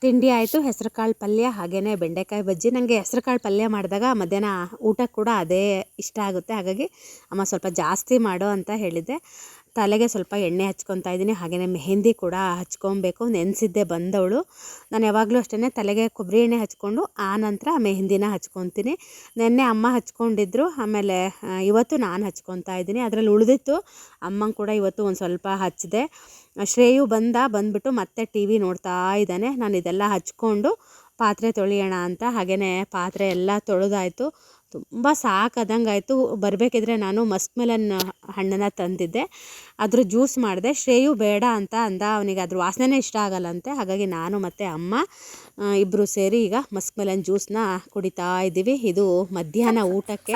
ತಿಂಡಿ ಆಯಿತು, ಹೆಸರುಕಾಳು ಪಲ್ಯ ಹಾಗೇ ಬೆಂಡೆಕಾಯಿ ಬಜ್ಜಿ. ನನಗೆ ಹೆಸರುಕಾಳು ಪಲ್ಯ ಮಾಡಿದಾಗ ಮಧ್ಯಾಹ್ನ ಊಟ ಕೂಡ ಅದೇ ಇಷ್ಟ ಆಗುತ್ತೆ. ಹಾಗಾಗಿ ಅಮ್ಮ ಸ್ವಲ್ಪ ಜಾಸ್ತಿ ಮಾಡು ಅಂತ ಹೇಳಿದ್ದೆ. ತಲೆಗೆ ಸ್ವಲ್ಪ ಎಣ್ಣೆ ಹಚ್ಕೊತಾ ಇದ್ದೀನಿ ಹಾಗೆಯೇ ಮೆಹೆಂದಿ ಕೂಡ ಹಚ್ಕೊಬೇಕು. ನೆನೆಸಿದ್ದೆ ಬಂದವಳು. ನಾನು ಯಾವಾಗಲೂ ಅಷ್ಟೇ ತಲೆಗೆ ಕೊಬ್ಬರಿ ಎಣ್ಣೆ ಹಚ್ಕೊಂಡು ಆ ನಂತರ ಮೆಹೆಂದಿನ ಹಚ್ಕೊತೀನಿ. ನೆನ್ನೆ ಅಮ್ಮ ಹಚ್ಕೊಂಡಿದ್ರು, ಆಮೇಲೆ ಇವತ್ತು ನಾನು ಹಚ್ಕೊತಾ ಇದ್ದೀನಿ. ಅದರಲ್ಲಿ ಉಳಿದಿತ್ತು. ಅಮ್ಮಂಗೆ ಕೂಡ ಇವತ್ತು ಒಂದು ಸ್ವಲ್ಪ ಹಚ್ಚಿದೆ. ಶ್ರೇಯು ಬಂದ, ಬಂದ್ಬಿಟ್ಟು ಮತ್ತೆ ಟಿ ವಿ ನೋಡ್ತಾ ಇದ್ದಾನೆ. ನಾನು ಇದೆಲ್ಲ ಹಚ್ಕೊಂಡು ಪಾತ್ರೆ ತೊಳೆಯೋಣ ಅಂತ ಹಾಗೆಯೇ ಪಾತ್ರೆ ಎಲ್ಲ ತೊಳೆದಾಯಿತು. ತುಂಬ ಸಾಕಾದಂಗಾಯಿತು ಬರಬೇಕಿದ್ರೆ ನಾನು ಮಸ್ಕ್ ಮೆಲನ್ ಹಣ್ಣನ್ನು ತಂದಿದ್ದೆ. ಅದ್ರ ಜ್ಯೂಸ್ ಮಾಡಿದೆ. ಶ್ರೇಯು ಬೇಡ ಅಂತ ಅಂದ. ಅವನಿಗೆ ಅದ್ರ ವಾಸನೆ ಇಷ್ಟ ಆಗಲ್ಲಂತೆ. ಹಾಗಾಗಿ ನಾನು ಮತ್ತು ಅಮ್ಮ ಇಬ್ಬರು ಸೇರಿ ಈಗ ಮಸ್ಕ್ ಮೆಲನ್ ಜ್ಯೂಸ್ನ ಕುಡಿತಾ ಇದ್ದೀವಿ. ಇದು ಮಧ್ಯಾಹ್ನ ಊಟಕ್ಕೆ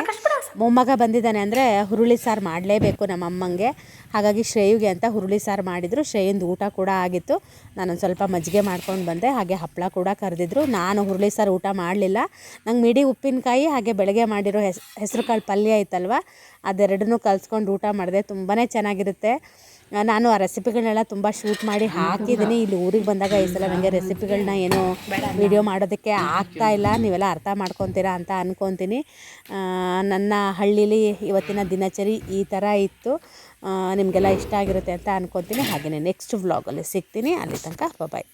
ಮೊಮ್ಮಗ ಬಂದಿದ್ದಾನೆ ಅಂದರೆ ಹುರುಳಿ ಸಾರು ಮಾಡಲೇಬೇಕು ನಮ್ಮ ಅಮ್ಮಂಗೆ. ಹಾಗಾಗಿ ಶ್ರೇಯುಗೆ ಅಂತ ಹುರುಳಿ ಸಾರು ಮಾಡಿದರು. ಶ್ರೇಯಿಂದ ಊಟ ಕೂಡ ಆಗಿತ್ತು. ನಾನೊಂದು ಸ್ವಲ್ಪ ಮಜ್ಜಿಗೆ ಮಾಡ್ಕೊಂಡು ಬಂದೆ. ಹಾಗೆ ಹಪ್ಪಳ ಕೂಡ ಕರೆದಿದ್ರು. ನಾನು ಹುರುಳಿ ಸಾರು ಊಟ ಮಾಡಲಿಲ್ಲ. ನಂಗೆ ಮಿಡಿ ಉಪ್ಪಿನಕಾಯಿ ಹಾಗೆ ಬೆಳಗ್ಗೆ ಮಾಡಿರೋ ಹೆಸ್ ಹೆಸರು ಕಾಳು ಪಲ್ಯ ಐತಲ್ವ ಅದೆರಡನ್ನೂ ಕಲ್ಸ್ಕೊಂಡು ಊಟ ಮಾಡಿದೆ. ತುಂಬಾ ಚೆನ್ನಾಗಿರುತ್ತೆ. ನಾನು ಆ ರೆಸಿಪಿಗಳನ್ನೆಲ್ಲ ತುಂಬ ಶೂಟ್ ಮಾಡಿ ಹಾಕಿದ್ದೀನಿ ಇಲ್ಲಿ ಊರಿಗೆ ಬಂದಾಗ ಈ ಸಲ ನನಗೆ ರೆಸಿಪಿಗಳನ್ನ ಏನು ವಿಡಿಯೋ ಮಾಡೋದಕ್ಕೆ ಆಗ್ತಾ ಇಲ್ಲ. ನೀವೆಲ್ಲ ಅರ್ಥ ಮಾಡ್ಕೊತೀರಾ ಅಂತ ಅಂದ್ಕೊತೀನಿ ನನ್ನ ಹಳ್ಳೀಲಿ ಇವತ್ತಿನ ದಿನಚರಿ ಈ ಥರ ಇತ್ತು. ನಿಮಗೆಲ್ಲ ಇಷ್ಟ ಆಗಿರುತ್ತೆ ಅಂತ ಅಂದ್ಕೊತೀನಿ ಹಾಗೆಯೇ ನೆಕ್ಸ್ಟ್ ವ್ಲಾಗಲ್ಲಿ ಸಿಗ್ತೀನಿ. ಅಲ್ಲಿ ತನಕ ಬಾಯ್